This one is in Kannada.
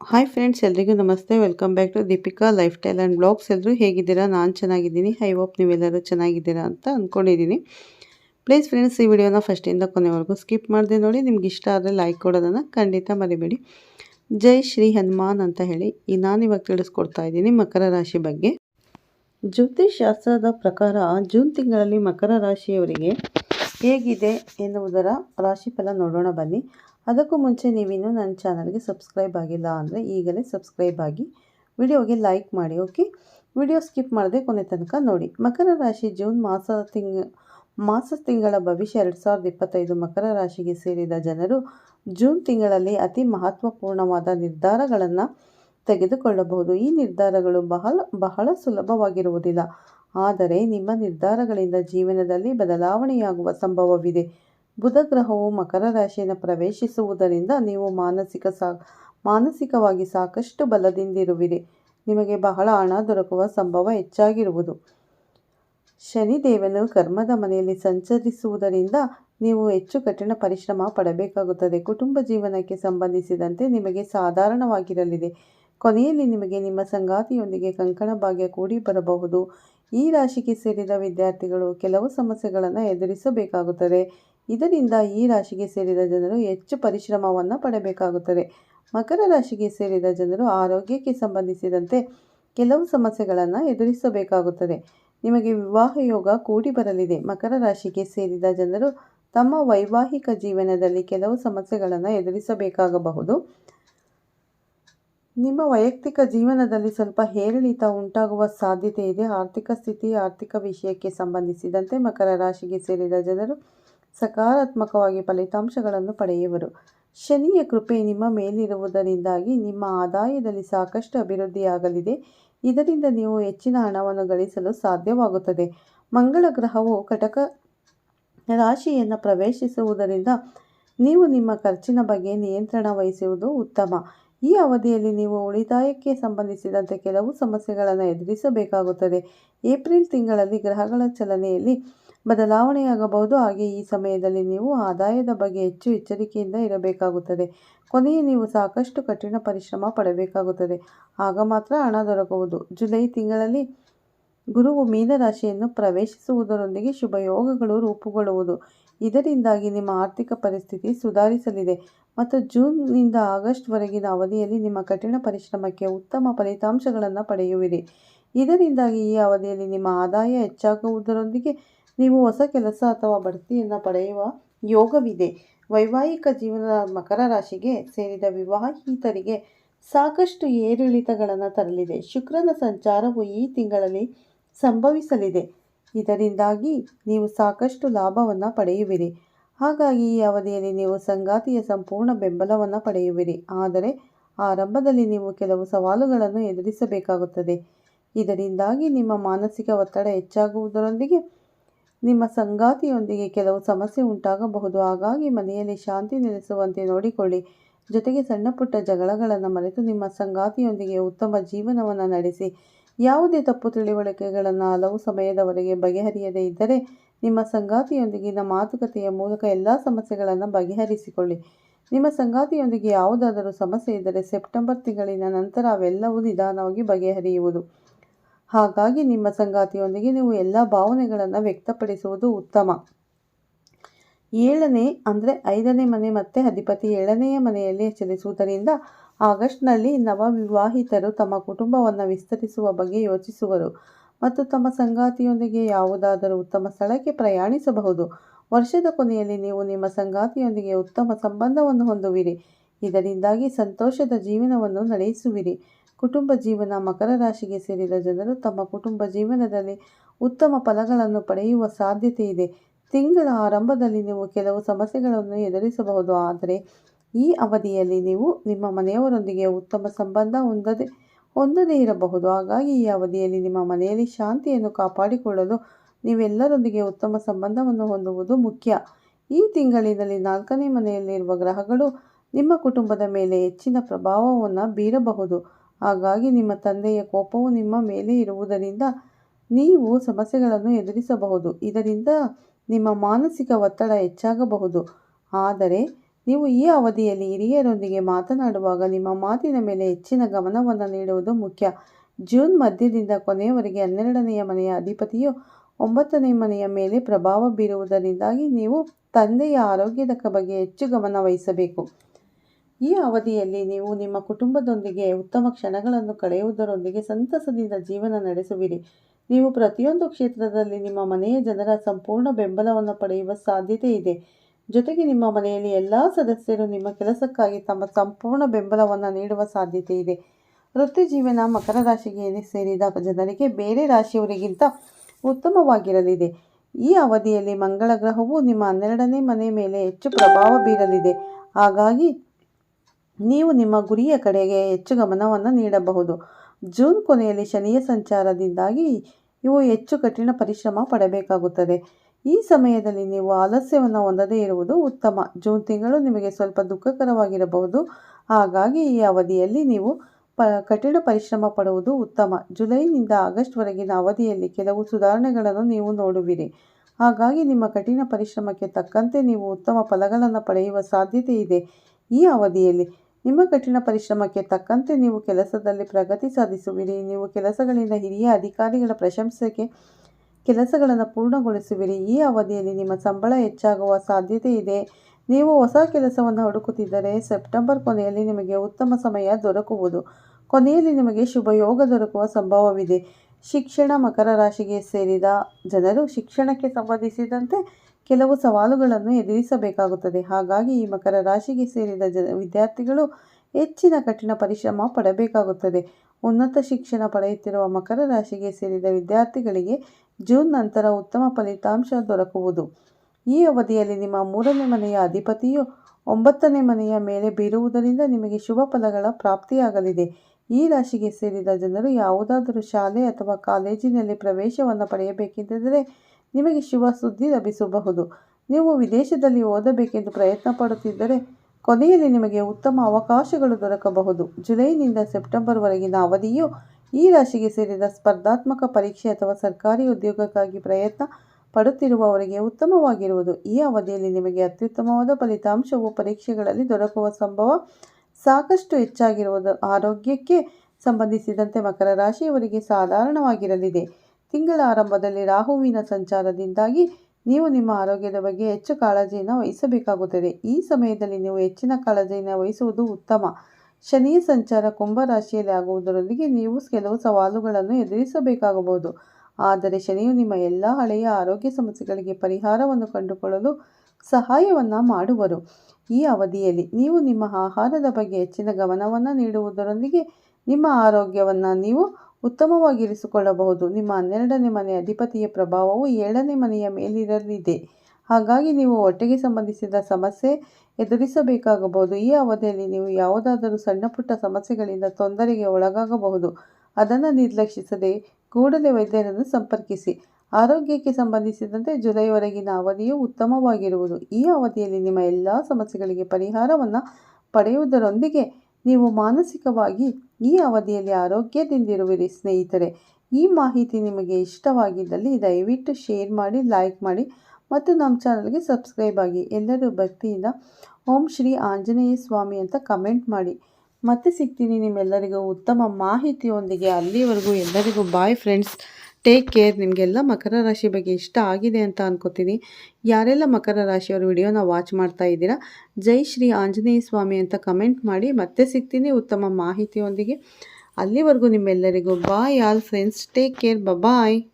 ಹಾಯ್ ಫ್ರೆಂಡ್ಸ್ ಎಲ್ರಿಗೂ ನಮಸ್ತೆ. Welcome back to Deepika lifestyle and blogs ಎಲ್ಲರೂ ಹೇಗಿದ್ದೀರಾ? ನಾನು ಚೆನ್ನಾಗಿದ್ದೀನಿ. ಐ ಹೋಪ್ ನೀವೆಲ್ಲರೂ ಚೆನ್ನಾಗಿದ್ದೀರಾ ಅಂತ ಅಂದ್ಕೊಂಡಿದ್ದೀನಿ ಪ್ಲೀಸ್ ಫ್ರೆಂಡ್ಸ್ ಈ ವಿಡಿಯೋನ ಫಸ್ಟಿಂದ ಕೊನೆವರೆಗೂ ಸ್ಕಿಪ್ ಮಾಡಿದೆ ನೋಡಿ. ನಿಮ್ಗೆ ಇಷ್ಟ ಆದರೆ ಲೈಕ್ ಕೊಡೋದನ್ನು ಖಂಡಿತ ಮರಿಬೇಡಿ. ಜೈ ಶ್ರೀ ಹನುಮಾನ್ ಅಂತ ಹೇಳಿ ಈ ನಾನಿವಾಗ ತಿಳಿಸ್ಕೊಡ್ತಾ ಇದ್ದೀನಿ ಮಕರ ರಾಶಿ ಬಗ್ಗೆ. ಜ್ಯೋತಿಷ್ ಶಾಸ್ತ್ರದ ಪ್ರಕಾರ ಜೂನ್ ತಿಂಗಳಲ್ಲಿ ಮಕರ ರಾಶಿಯವರಿಗೆ ಹೇಗಿದೆ ಎನ್ನುವುದರ ರಾಶಿಫಲ ನೋಡೋಣ ಬನ್ನಿ. ಅದಕ್ಕೂ ಮುಂಚೆ ನೀವಿನ್ನೂ ನನ್ನ ಚಾನಲ್ಗೆ ಸಬ್ಸ್ಕ್ರೈಬ್ ಆಗಿಲ್ಲ ಅಂದರೆ ಈಗಲೇ ಸಬ್ಸ್ಕ್ರೈಬ್ ಆಗಿ ವಿಡಿಯೋಗೆ ಲೈಕ್ ಮಾಡಿ, ಓಕೆ? ವಿಡಿಯೋ ಸ್ಕಿಪ್ ಮಾಡದೆ ಕೊನೆ ತನಕ ನೋಡಿ. ಮಕರ ರಾಶಿ ಜೂನ್ ಮಾಸ ತಿಂಗ, ಮಾಸ ತಿಂಗಳ ಭವಿಷ್ಯ ಎರಡು ಸಾವಿರದ ಇಪ್ಪತ್ತೈದು ಮಕರ ರಾಶಿಗೆ ಸೇರಿದ ಜನರು ಜೂನ್ ತಿಂಗಳಲ್ಲಿ ಅತಿ ಮಹತ್ವಪೂರ್ಣವಾದ ನಿರ್ಧಾರಗಳನ್ನು ತೆಗೆದುಕೊಳ್ಳಬಹುದು. ಈ ನಿರ್ಧಾರಗಳು ಬಹಳ ಬಹಳ ಸುಲಭವಾಗಿರುವುದಿಲ್ಲ. ಆದರೆ ನಿಮ್ಮ ನಿರ್ಧಾರಗಳಿಂದ ಜೀವನದಲ್ಲಿ ಬದಲಾವಣೆಯಾಗುವ ಸಂಭವವಿದೆ. ಬುಧ ಗ್ರಹವು ಮಕರ ರಾಶಿಯನ್ನು ಪ್ರವೇಶಿಸುವುದರಿಂದ ನೀವು ಮಾನಸಿಕ ಸಾ, ಮಾನಸಿಕವಾಗಿ ಸಾಕಷ್ಟು ಬಲದಿಂದಿರುವಿರಿ. ನಿಮಗೆ ಬಹಳ ಹಣ ದೊರಕುವ ಸಂಭವ ಹೆಚ್ಚಾಗಿರುವುದು. ಶನಿದೇವನು ಕರ್ಮದ ಮನೆಯಲ್ಲಿ ಸಂಚರಿಸುವುದರಿಂದ ನೀವು ಹೆಚ್ಚು ಕಠಿಣ ಪರಿಶ್ರಮ ಪಡಬೇಕಾಗುತ್ತದೆ. ಕುಟುಂಬ ಜೀವನಕ್ಕೆ ಸಂಬಂಧಿಸಿದಂತೆ ನಿಮಗೆ ಸಾಧಾರಣವಾಗಿರಲಿದೆ. ಕೊನೆಯಲ್ಲಿ ನಿಮಗೆ ನಿಮ್ಮ ಸಂಗಾತಿಯೊಂದಿಗೆ ಕಂಕಣ ಭಾಗ್ಯ ಕೂಡಿ ಬರಬಹುದು. ಈ ರಾಶಿಗೆ ಸೇರಿದ ವಿದ್ಯಾರ್ಥಿಗಳು ಕೆಲವು ಸಮಸ್ಯೆಗಳನ್ನು ಎದುರಿಸಬೇಕಾಗುತ್ತದೆ. ಇದರಿಂದ ಈ ರಾಶಿಗೆ ಸೇರಿದ ಜನರು ಹೆಚ್ಚು ಪರಿಶ್ರಮವನ್ನು ಪಡೆಯಬೇಕಾಗುತ್ತದೆ ಮಕರ ರಾಶಿಗೆ ಸೇರಿದ ಜನರು ಆರೋಗ್ಯಕ್ಕೆ ಸಂಬಂಧಿಸಿದಂತೆ ಕೆಲವು ಸಮಸ್ಯೆಗಳನ್ನು ಎದುರಿಸಬೇಕಾಗುತ್ತದೆ. ನಿಮಗೆ ವಿವಾಹ ಯೋಗ ಕೂಡಿ ಬರಲಿದೆ. ಮಕರ ರಾಶಿಗೆ ಸೇರಿದ ಜನರು ತಮ್ಮ ವೈವಾಹಿಕ ಜೀವನದಲ್ಲಿ ಕೆಲವು ಸಮಸ್ಯೆಗಳನ್ನು ಎದುರಿಸಬೇಕಾಗಬಹುದು. ನಿಮ್ಮ ವೈಯಕ್ತಿಕ ಜೀವನದಲ್ಲಿ ಸ್ವಲ್ಪ ಏರಿಳಿತ ಉಂಟಾಗುವ ಸಾಧ್ಯತೆ ಇದೆ. ಆರ್ಥಿಕ ಸ್ಥಿತಿ, ಆರ್ಥಿಕ ವಿಷಯಕ್ಕೆ ಸಂಬಂಧಿಸಿದಂತೆ ಮಕರ ರಾಶಿಗೆ ಸೇರಿದ ಜನರು ಸಕಾರಾತ್ಮಕವಾಗಿ ಫಲಿತಾಂಶಗಳನ್ನು ಪಡೆಯುವರು. ಶನಿಯ ಕೃಪೆ ನಿಮ್ಮ ಮೇಲಿರುವುದರಿಂದಾಗಿ ನಿಮ್ಮ ಆದಾಯದಲ್ಲಿ ಸಾಕಷ್ಟು ಅಭಿವೃದ್ಧಿಯಾಗಲಿದೆ. ಇದರಿಂದ ನೀವು ಹೆಚ್ಚಿನ ಹಣವನ್ನು ಗಳಿಸಲು ಸಾಧ್ಯವಾಗುತ್ತದೆ. ಮಂಗಳ ಗ್ರಹವು ಕಟಕ ರಾಶಿಯನ್ನು ಪ್ರವೇಶಿಸುವುದರಿಂದ ನೀವು ನಿಮ್ಮ ಖರ್ಚಿನ ಬಗ್ಗೆ ನಿಯಂತ್ರಣ ವಹಿಸುವುದು ಉತ್ತಮ. ಈ ಅವಧಿಯಲ್ಲಿ ನೀವು ಉಳಿತಾಯಕ್ಕೆ ಸಂಬಂಧಿಸಿದಂತೆ ಕೆಲವು ಸಮಸ್ಯೆಗಳನ್ನು ಎದುರಿಸಬೇಕಾಗುತ್ತದೆ. ಏಪ್ರಿಲ್ ತಿಂಗಳಲ್ಲಿ ಗ್ರಹಗಳ ಚಲನೆಯಲ್ಲಿ ಬದಲಾವಣೆಯಾಗಬಹುದು. ಹಾಗೆ ಈ ಸಮಯದಲ್ಲಿ ನೀವು ಆದಾಯದ ಬಗ್ಗೆ ಹೆಚ್ಚು ಎಚ್ಚರಿಕೆಯಿಂದ ಇರಬೇಕಾಗುತ್ತದೆ. ಕೊನೆಗೆ ನೀವು ಸಾಕಷ್ಟು ಕಠಿಣ ಪರಿಶ್ರಮ ಪಡಬೇಕಾಗುತ್ತದೆ. ಆಗ ಮಾತ್ರ ಹಣ ದೊರಕುವುದು. ಜುಲೈ ತಿಂಗಳಲ್ಲಿ ಗುರುವು ಮೀನರಾಶಿಯನ್ನು ಪ್ರವೇಶಿಸುವುದರೊಂದಿಗೆ ಶುಭಯೋಗಗಳು ರೂಪುಗೊಳ್ಳುವುದು. ಇದರಿಂದಾಗಿ ನಿಮ್ಮ ಆರ್ಥಿಕ ಪರಿಸ್ಥಿತಿ ಸುಧಾರಿಸಲಿದೆ. ಮತ್ತು ಜೂನ್ನಿಂದ ಆಗಸ್ಟ್ವರೆಗಿನ ಅವಧಿಯಲ್ಲಿ ನಿಮ್ಮ ಕಠಿಣ ಪರಿಶ್ರಮಕ್ಕೆ ಉತ್ತಮ ಫಲಿತಾಂಶಗಳನ್ನು ಪಡೆಯುವಿರಿ. ಇದರಿಂದಾಗಿ ಈ ಅವಧಿಯಲ್ಲಿ ನಿಮ್ಮ ಆದಾಯ ಹೆಚ್ಚಾಗುವುದರೊಂದಿಗೆ ನೀವು ಹೊಸ ಕೆಲಸ ಅಥವಾ ಬಡ್ತಿಯನ್ನು ಪಡೆಯುವ ಯೋಗವಿದೆ. ವೈವಾಹಿಕ ಜೀವನದ ಮಕರ ರಾಶಿಗೆ ಸೇರಿದ ವಿವಾಹಿತರಿಗೆ ಸಾಕಷ್ಟು ಏರಿಳಿತಗಳನ್ನು ತರಲಿದೆ. ಶುಕ್ರನ ಸಂಚಾರವು ಈ ತಿಂಗಳಲ್ಲಿ ಸಂಭವಿಸಲಿದೆ. ಇದರಿಂದಾಗಿ ನೀವು ಸಾಕಷ್ಟು ಲಾಭವನ್ನು ಪಡೆಯುವಿರಿ. ಹಾಗಾಗಿ ಈ ಅವಧಿಯಲ್ಲಿ ನೀವು ಸಂಗಾತಿಯ ಸಂಪೂರ್ಣ ಬೆಂಬಲವನ್ನು ಪಡೆಯುವಿರಿ. ಆದರೆ ಆರಂಭದಲ್ಲಿ ನೀವು ಕೆಲವು ಸವಾಲುಗಳನ್ನು ಎದುರಿಸಬೇಕಾಗುತ್ತದೆ. ಇದರಿಂದಾಗಿ ನಿಮ್ಮ ಮಾನಸಿಕ ಒತ್ತಡ ಹೆಚ್ಚಾಗುವುದರೊಂದಿಗೆ ನಿಮ್ಮ ಸಂಗಾತಿಯೊಂದಿಗೆ ಕೆಲವು ಸಮಸ್ಯೆ ಉಂಟಾಗಬಹುದು. ಹಾಗಾಗಿ ಮನೆಯಲ್ಲಿ ಶಾಂತಿ ನೆಲೆಸುವಂತೆ ನೋಡಿಕೊಳ್ಳಿ. ಜೊತೆಗೆ ಸಣ್ಣ ಪುಟ್ಟ ಜಗಳಗಳನ್ನು ಮರೆತು ನಿಮ್ಮ ಸಂಗಾತಿಯೊಂದಿಗೆ ಉತ್ತಮ ಜೀವನವನ್ನು ನಡೆಸಿ. ಯಾವುದೇ ತಪ್ಪು ತಿಳಿವಳಿಕೆಗಳನ್ನು ಹಲವು ಸಮಯದವರೆಗೆ ಬಗೆಹರಿಯದೇ ಇದ್ದರೆ ನಿಮ್ಮ ಸಂಗಾತಿಯೊಂದಿಗಿನ ಮಾತುಕತೆಯ ಮೂಲಕ ಎಲ್ಲ ಸಮಸ್ಯೆಗಳನ್ನು ಬಗೆಹರಿಸಿಕೊಳ್ಳಿ. ನಿಮ್ಮ ಸಂಗಾತಿಯೊಂದಿಗೆ ಯಾವುದಾದರೂ ಸಮಸ್ಯೆ ಇದ್ದರೆ ಸೆಪ್ಟೆಂಬರ್ ತಿಂಗಳಿನ ನಂತರ ಅವೆಲ್ಲವೂ ನಿಧಾನವಾಗಿ ಬಗೆಹರಿಯುವುದು. ಹಾಗಾಗಿ ನಿಮ್ಮ ಸಂಗಾತಿಯೊಂದಿಗೆ ನೀವು ಎಲ್ಲ ಭಾವನೆಗಳನ್ನು ವ್ಯಕ್ತಪಡಿಸುವುದು ಉತ್ತಮ. ಏಳನೇ ಅಂದರೆ ಐದನೇ ಮನೆ ಮತ್ತು ಅಧಿಪತಿ ಏಳನೆಯ ಮನೆಯಲ್ಲಿ ಚಲಿಸುವುದರಿಂದ ಆಗಸ್ಟ್ನಲ್ಲಿ ನವವಿವಾಹಿತರು ತಮ್ಮ ಕುಟುಂಬವನ್ನು ವಿಸ್ತರಿಸುವ ಬಗ್ಗೆ ಯೋಚಿಸುವರು ಮತ್ತು ತಮ್ಮ ಸಂಗಾತಿಯೊಂದಿಗೆ ಯಾವುದಾದರೂ ಉತ್ತಮ ಸ್ಥಳಕ್ಕೆ ಪ್ರಯಾಣಿಸಬಹುದು. ವರ್ಷದ ಕೊನೆಯಲ್ಲಿ ನೀವು ನಿಮ್ಮ ಸಂಗಾತಿಯೊಂದಿಗೆ ಉತ್ತಮ ಸಂಬಂಧವನ್ನು ಹೊಂದುವಿರಿ. ಇದರಿಂದಾಗಿ ಸಂತೋಷದ ಜೀವನವನ್ನು ನಡೆಸುವಿರಿ. ಕುಟುಂಬ ಜೀವನ ಮಕರ ರಾಶಿಗೆ ಸೇರಿದ ಜನರು ತಮ್ಮ ಕುಟುಂಬ ಜೀವನದಲ್ಲಿ ಉತ್ತಮ ಫಲಗಳನ್ನು ಪಡೆಯುವ ಸಾಧ್ಯತೆ ಇದೆ. ತಿಂಗಳ ಆರಂಭದಲ್ಲಿ ನೀವು ಕೆಲವು ಸಮಸ್ಯೆಗಳನ್ನು ಎದುರಿಸಬಹುದು. ಆದರೆ ಈ ಅವಧಿಯಲ್ಲಿ ನೀವು ನಿಮ್ಮ ಮನೆಯವರೊಂದಿಗೆ ಉತ್ತಮ ಸಂಬಂಧ ಹೊಂದದೆ, ಹೊಂದದೇ ಇರಬಹುದು. ಹಾಗಾಗಿ ಈ ಅವಧಿಯಲ್ಲಿ ನಿಮ್ಮ ಮನೆಯಲ್ಲಿ ಶಾಂತಿಯನ್ನು ಕಾಪಾಡಿಕೊಳ್ಳಲು ನೀವೆಲ್ಲರೊಂದಿಗೆ ಉತ್ತಮ ಸಂಬಂಧವನ್ನು ಹೊಂದುವುದು ಮುಖ್ಯ. ಈ ತಿಂಗಳಿನಲ್ಲಿ ನಾಲ್ಕನೇ ಮನೆಯಲ್ಲಿರುವ ಗ್ರಹಗಳು ನಿಮ್ಮ ಕುಟುಂಬದ ಮೇಲೆ ಹೆಚ್ಚಿನ ಪ್ರಭಾವವನ್ನು ಬೀರಬಹುದು. ಹಾಗಾಗಿ ನಿಮ್ಮ ತಂದೆಯ ಕೋಪವು ನಿಮ್ಮ ಮೇಲೆ ಇರುವುದರಿಂದ ನೀವು ಸಮಸ್ಯೆಗಳನ್ನು ಎದುರಿಸಬಹುದು. ಇದರಿಂದ ನಿಮ್ಮ ಮಾನಸಿಕ ಒತ್ತಡ ಹೆಚ್ಚಾಗಬಹುದು. ಆದರೆ ನೀವು ಈ ಅವಧಿಯಲ್ಲಿ ಹಿರಿಯರೊಂದಿಗೆ ಮಾತನಾಡುವಾಗ ನಿಮ್ಮ ಮಾತಿನ ಮೇಲೆ ಹೆಚ್ಚಿನ ಗಮನವನ್ನು ನೀಡುವುದು ಮುಖ್ಯ. ಜೂನ್ ಮಧ್ಯದಿಂದ ಕೊನೆಯವರೆಗೆ ಹನ್ನೆರಡನೆಯ ಮನೆಯ ಅಧಿಪತಿಯು ಒಂಬತ್ತನೇ ಮನೆಯ ಮೇಲೆ ಪ್ರಭಾವ ಬೀರುವುದರಿಂದಾಗಿ ನೀವು ತಂದೆಯ ಆರೋಗ್ಯದ ಬಗ್ಗೆ ಹೆಚ್ಚು ಗಮನ ವಹಿಸಬೇಕು. ಈ ಅವಧಿಯಲ್ಲಿ ನೀವು ನಿಮ್ಮ ಕುಟುಂಬದೊಂದಿಗೆ ಉತ್ತಮ ಕ್ಷಣಗಳನ್ನು ಕಳೆಯುವುದರೊಂದಿಗೆ ಸಂತಸದಿಂದ ಜೀವನ ನಡೆಸುವಿರಿ. ನೀವು ಪ್ರತಿಯೊಂದು ಕ್ಷೇತ್ರದಲ್ಲಿ ನಿಮ್ಮ ಮನೆಯ ಜನರ ಸಂಪೂರ್ಣ ಬೆಂಬಲವನ್ನು ಪಡೆಯುವ ಸಾಧ್ಯತೆ ಇದೆ. ಜೊತೆಗೆ ನಿಮ್ಮ ಮನೆಯಲ್ಲಿ ಎಲ್ಲ ಸದಸ್ಯರು ನಿಮ್ಮ ಕೆಲಸಕ್ಕಾಗಿ ತಮ್ಮ ಸಂಪೂರ್ಣ ಬೆಂಬಲವನ್ನು ನೀಡುವ ಸಾಧ್ಯತೆ ಇದೆ. ವೃತ್ತಿ ಜೀವನ ಮಕರ ರಾಶಿಗೆ ಸೇರಿದ ಜನರಿಗೆ ಬೇರೆ ರಾಶಿಯವರಿಗಿಂತ ಉತ್ತಮವಾಗಿರಲಿದೆ. ಈ ಅವಧಿಯಲ್ಲಿ ಮಂಗಳ ಗ್ರಹವು ನಿಮ್ಮ ಹನ್ನೆರಡನೇ ಮನೆ ಮೇಲೆ ಹೆಚ್ಚು ಪ್ರಭಾವ ಬೀರಲಿದೆ. ಹಾಗಾಗಿ ನೀವು ನಿಮ್ಮ ಗುರಿಯ ಕಡೆಗೆ ಹೆಚ್ಚು ಗಮನವನ್ನು ನೀಡಬಹುದು. ಜೂನ್ ಕೊನೆಯಲ್ಲಿ ಶನಿಯ ಸಂಚಾರದಿಂದಾಗಿ ಇವು ಹೆಚ್ಚು ಕಠಿಣ ಪರಿಶ್ರಮ ಪಡಬೇಕಾಗುತ್ತದೆ. ಈ ಸಮಯದಲ್ಲಿ ನೀವು ಆಲಸ್ಯವನ್ನು ಹೊಂದದೇ ಇರುವುದು ಉತ್ತಮ. ಜೂನ್ ತಿಂಗಳು ನಿಮಗೆ ಸ್ವಲ್ಪ ದುಃಖಕರವಾಗಿರಬಹುದು. ಹಾಗಾಗಿ ಈ ಅವಧಿಯಲ್ಲಿ ನೀವು ಪ, ಕಠಿಣ ಪರಿಶ್ರಮ ಪಡುವುದು ಉತ್ತಮ. ಜುಲೈನಿಂದ ಆಗಸ್ಟ್ವರೆಗಿನ ಅವಧಿಯಲ್ಲಿ ಕೆಲವು ಸುಧಾರಣೆಗಳನ್ನು ನೀವು ನೋಡುವಿರಿ. ಹಾಗಾಗಿ ನಿಮ್ಮ ಕಠಿಣ ಪರಿಶ್ರಮಕ್ಕೆ ತಕ್ಕಂತೆ ನೀವು ಉತ್ತಮ ಫಲಗಳನ್ನು ಪಡೆಯುವ ಸಾಧ್ಯತೆ ಇದೆ ಈ ಅವಧಿಯಲ್ಲಿ ನಿಮ್ಮ ಕಠಿಣ ಪರಿಶ್ರಮಕ್ಕೆ ತಕ್ಕಂತೆ ನೀವು ಕೆಲಸದಲ್ಲಿ ಪ್ರಗತಿ ಸಾಧಿಸುವಿರಿ. ನೀವು ಕೆಲಸಗಳಿಂದ ಹಿರಿಯ ಅಧಿಕಾರಿಗಳ ಪ್ರಶಂಸೆಗೆ ಕೆಲಸಗಳನ್ನು ಪೂರ್ಣಗೊಳಿಸುವಿರಿ. ಈ ಅವಧಿಯಲ್ಲಿ ನಿಮ್ಮ ಸಂಬಳ ಹೆಚ್ಚಾಗುವ ಸಾಧ್ಯತೆ ಇದೆ. ನೀವು ಹೊಸ ಕೆಲಸವನ್ನು ಹುಡುಕುತ್ತಿದ್ದರೆ ಸೆಪ್ಟೆಂಬರ್ ಕೊನೆಯಲ್ಲಿ ನಿಮಗೆ ಉತ್ತಮ ಸಮಯ ದೊರಕುವುದು. ಕೊನೆಯಲ್ಲಿ ನಿಮಗೆ ಶುಭಯೋಗ ದೊರಕುವ ಸಂಭವವಿದೆ. ಶಿಕ್ಷಣ ಮಕರ ರಾಶಿಗೆ ಸೇರಿದ ಜನರು ಶಿಕ್ಷಣಕ್ಕೆ ಸಂಬಂಧಿಸಿದಂತೆ ಕೆಲವು ಸವಾಲುಗಳನ್ನು ಎದುರಿಸಬೇಕಾಗುತ್ತದೆ. ಹಾಗಾಗಿ ಈ ಮಕರ ರಾಶಿಗೆ ಸೇರಿದ ಜ ವಿದ್ಯಾರ್ಥಿಗಳು ಹೆಚ್ಚಿನ ಕಠಿಣ ಪರಿಶ್ರಮ ಪಡಬೇಕಾಗುತ್ತದೆ. ಉನ್ನತ ಶಿಕ್ಷಣ ಪಡೆಯುತ್ತಿರುವ ಮಕರ ರಾಶಿಗೆ ಸೇರಿದ ವಿದ್ಯಾರ್ಥಿಗಳಿಗೆ ಜೂನ್ ನಂತರ ಉತ್ತಮ ಫಲಿತಾಂಶ ದೊರಕುವುದು. ಈ ಅವಧಿಯಲ್ಲಿ ನಿಮ್ಮ ಮೂರನೇ ಮನೆಯ ಅಧಿಪತಿಯು ಒಂಬತ್ತನೇ ಮನೆಯ ಮೇಲೆ ಬೀರುವುದರಿಂದ ನಿಮಗೆ ಶುಭ ಫಲಗಳ ಪ್ರಾಪ್ತಿಯಾಗಲಿದೆ. ಈ ರಾಶಿಗೆ ಸೇರಿದ ಜನರು ಯಾವುದಾದರೂ ಶಾಲೆ ಅಥವಾ ಕಾಲೇಜಿನಲ್ಲಿ ಪ್ರವೇಶವನ್ನು ಪಡೆಯಬೇಕೆಂದರೆ ನಿಮಗೆ ಶುಭ ಸುದ್ದಿ ಲಭಿಸಬಹುದು. ನೀವು ವಿದೇಶದಲ್ಲಿ ಓದಬೇಕೆಂದು ಪ್ರಯತ್ನ ಪಡುತ್ತಿದ್ದರೆ ಕೊನೆಯಲ್ಲಿ ನಿಮಗೆ ಉತ್ತಮ ಅವಕಾಶಗಳು ದೊರಕಬಹುದು. ಜುಲೈನಿಂದ ಸೆಪ್ಟೆಂಬರ್ವರೆಗಿನ ಅವಧಿಯು ಈ ರಾಶಿಗೆ ಸೇರಿದ ಸ್ಪರ್ಧಾತ್ಮಕ ಪರೀಕ್ಷೆ ಅಥವಾ ಸರ್ಕಾರಿ ಉದ್ಯೋಗಕ್ಕಾಗಿ ಪ್ರಯತ್ನ ಪಡುತ್ತಿರುವವರಿಗೆ ಉತ್ತಮವಾಗಿರುವುದು. ಈ ಅವಧಿಯಲ್ಲಿ ನಿಮಗೆ ಅತ್ಯುತ್ತಮವಾದ ಫಲಿತಾಂಶವು ಪರೀಕ್ಷೆಗಳಲ್ಲಿ ದೊರಕುವ ಸಂಭವ ಸಾಕಷ್ಟು ಹೆಚ್ಚಾಗಿರುವುದು ಆರೋಗ್ಯಕ್ಕೆ ಸಂಬಂಧಿಸಿದಂತೆ ಮಕರ ರಾಶಿಯವರಿಗೆ ಸಾಧಾರಣವಾಗಿರಲಿದೆ. ತಿಂಗಳ ಆರಂಭದಲ್ಲಿ ರಾಹುವಿನ ಸಂಚಾರದಿಂದಾಗಿ ನೀವು ನಿಮ್ಮ ಆರೋಗ್ಯದ ಬಗ್ಗೆ ಹೆಚ್ಚು ಕಾಳಜಿಯನ್ನು ವಹಿಸಬೇಕಾಗುತ್ತದೆ. ಈ ಸಮಯದಲ್ಲಿ ನೀವು ಹೆಚ್ಚಿನ ಕಾಳಜಿಯನ್ನು ವಹಿಸುವುದು ಉತ್ತಮ. ಶನಿಯ ಸಂಚಾರ ಕುಂಭ ರಾಶಿಯಲ್ಲಿ ಆಗುವುದರೊಂದಿಗೆ ನೀವು ಕೆಲವು ಸವಾಲುಗಳನ್ನು ಎದುರಿಸಬೇಕಾಗಬಹುದು. ಆದರೆ ಶನಿಯು ನಿಮ್ಮ ಎಲ್ಲ ಹಳೆಯ ಆರೋಗ್ಯ ಸಮಸ್ಯೆಗಳಿಗೆ ಪರಿಹಾರವನ್ನು ಕಂಡುಕೊಳ್ಳಲು ಸಹಾಯವನ್ನು ಮಾಡುವರು. ಈ ಅವಧಿಯಲ್ಲಿ ನೀವು ನಿಮ್ಮ ಆಹಾರದ ಬಗ್ಗೆ ಹೆಚ್ಚಿನ ಗಮನವನ್ನು ನೀಡುವುದರೊಂದಿಗೆ ನಿಮ್ಮ ಆರೋಗ್ಯವನ್ನು ನೀವು ಉತ್ತಮವಾಗಿರಿಸಿಕೊಳ್ಳಬಹುದು. ನಿಮ್ಮ ಹನ್ನೆರಡನೇ ಮನೆಯ ಅಧಿಪತಿಯ ಪ್ರಭಾವವು ಏಳನೇ ಮನೆಯ ಮೇಲಿರಲಿದೆ. ಹಾಗಾಗಿ ನೀವು ಹೊಟ್ಟೆಗೆ ಸಂಬಂಧಿಸಿದ ಸಮಸ್ಯೆ ಎದುರಿಸಬೇಕಾಗಬಹುದು. ಈ ಅವಧಿಯಲ್ಲಿ ನೀವು ಯಾವುದಾದರೂ ಸಣ್ಣ ಪುಟ್ಟ ಸಮಸ್ಯೆಗಳಿಂದ ತೊಂದರೆಗೆ ಒಳಗಾಗಬಹುದು. ಅದನ್ನು ನಿರ್ಲಕ್ಷಿಸದೆ ಕೂಡಲೇ ವೈದ್ಯರನ್ನು ಸಂಪರ್ಕಿಸಿ. ಆರೋಗ್ಯಕ್ಕೆ ಸಂಬಂಧಿಸಿದಂತೆ ಜುಲೈವರೆಗಿನ ಅವಧಿಯು ಉತ್ತಮವಾಗಿರುವುದು. ಈ ಅವಧಿಯಲ್ಲಿ ನಿಮ್ಮ ಎಲ್ಲ ಸಮಸ್ಯೆಗಳಿಗೆ ಪರಿಹಾರವನ್ನು ಪಡೆಯುವುದರೊಂದಿಗೆ ನೀವು ಮಾನಸಿಕವಾಗಿ ಈ ಅವಧಿಯಲ್ಲಿ ಆರೋಗ್ಯದಿಂದಿರುವಿರಿ, ಸ್ನೇಹಿತರೆ. ಈ ಮಾಹಿತಿ ನಿಮಗೆ ಇಷ್ಟವಾಗಿದ್ದಲ್ಲಿ ದಯವಿಟ್ಟು ಶೇರ್ ಮಾಡಿ, ಲೈಕ್ ಮಾಡಿ ಮತ್ತು ನಮ್ಮ ಚಾನಲ್ಗೆ ಸಬ್ಸ್ಕ್ರೈಬ್ ಆಗಿ. ಎಲ್ಲರೂ ಭಕ್ತಿಯಿಂದ ಓಂ ಶ್ರೀ ಆಂಜನೇಯ ಸ್ವಾಮಿ ಅಂತ ಕಮೆಂಟ್ ಮಾಡಿ. ಮತ್ತೆ ಸಿಗ್ತೀನಿ ನಿಮ್ಮೆಲ್ಲರಿಗೂ ಉತ್ತಮ ಮಾಹಿತಿಯೊಂದಿಗೆ. ಅಲ್ಲಿವರೆಗೂ ಎಲ್ಲರಿಗೂ ಬಾಯ್ ಫ್ರೆಂಡ್ಸ್. ಟೇಕ್ ಕೇರ್ ನಿಮಗೆಲ್ಲ ಮಕರ ರಾಶಿ ಬಗ್ಗೆ ಇಷ್ಟ ಆಗಿದೆ ಅಂತ ಅನ್ಕೋತೀನಿ. ಯಾರೆಲ್ಲ ಮಕರ ರಾಶಿಯವರು ವಿಡಿಯೋನ ವಾಚ್ ಮಾಡ್ತಾ ಇದ್ದೀರಾ, ಜೈ ಶ್ರೀ ಆಂಜನೇಯ ಸ್ವಾಮಿ ಅಂತ ಕಮೆಂಟ್ ಮಾಡಿ ಮತ್ತೆ ಸಿಗ್ತೀನಿ ಉತ್ತಮ ಮಾಹಿತಿಯೊಂದಿಗೆ. ಅಲ್ಲಿವರೆಗೂ ನಿಮ್ಮೆಲ್ಲರಿಗೂ bye all friends take care bye